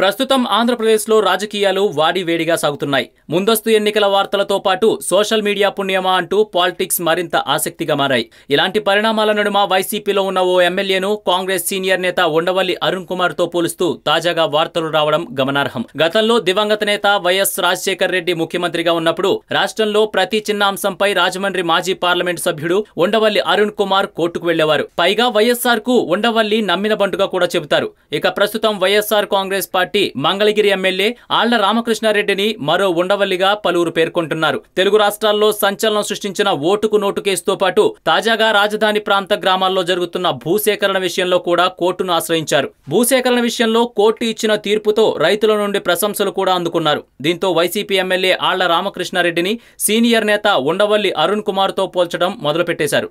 ప్రస్తుతం ఆంధ్రప్రదేశ్లో రాజకీయాలు వాడివేడిగా సాగుతున్నాయి. ముందస్తు ఎన్నికల వార్తలతో పాటు సోషల్ మీడియా పుణ్యమా అంటూ పాలిటిక్స్ మరింత ఆసక్తిగా మారాయి. ఇలాంటి పరిణామాల నడుమ వైసీపీలో ఉన్న ఓ ఎమ్మెల్యేను కాంగ్రెస్ సీనియర్ నేత ఉండవల్లి అరుణ్ కుమార్తో పోలుస్తూ తాజాగా వార్తలు రావడం గమనార్హం. గతంలో దివంగత నేత వైఎస్ రాజశేఖర్ రెడ్డి ముఖ్యమంత్రిగా ఉన్నప్పుడు రాష్ట్రంలో ప్రతి చిన్న అంశంపై రాజమండ్రి మాజీ పార్లమెంటు సభ్యుడు ఉండవల్లి అరుణ్ కుమార్ కోర్టుకు వెళ్ళేవారు. పైగా వైఎస్ఆర్కు ఉండవల్లి నమ్మిన బంటుగా కూడా చెబుతారు. ఇక ప్రస్తుతం వైఎస్ఆర్ కాంగ్రెస్ పార్టీ మంగళగిరి ఎమ్మెల్యే ఆళ్ళ రామకృష్ణారెడ్డిని మరో ఉండవల్లిగా పలువురు పేర్కొంటున్నారు. తెలుగు రాష్ట్రాల్లో సంచలనం సృష్టించిన ఓటుకు నోటు కేసుతో పాటు తాజాగా రాజధాని ప్రాంత గ్రామాల్లో జరుగుతున్న భూసేకరణ విషయంలో కూడా కోర్టును ఆశ్రయించారు. భూసేకరణ విషయంలో కోర్టు ఇచ్చిన తీర్పుతో రైతుల నుండి ప్రశంసలు కూడా అందుకున్నారు. దీంతో వైసీపీ ఎమ్మెల్యే ఆళ్ళ రామకృష్ణారెడ్డిని సీనియర్ నేత ఉండవల్లి అరుణ్ కుమార్తో పోల్చడం మొదలుపెట్టేశారు.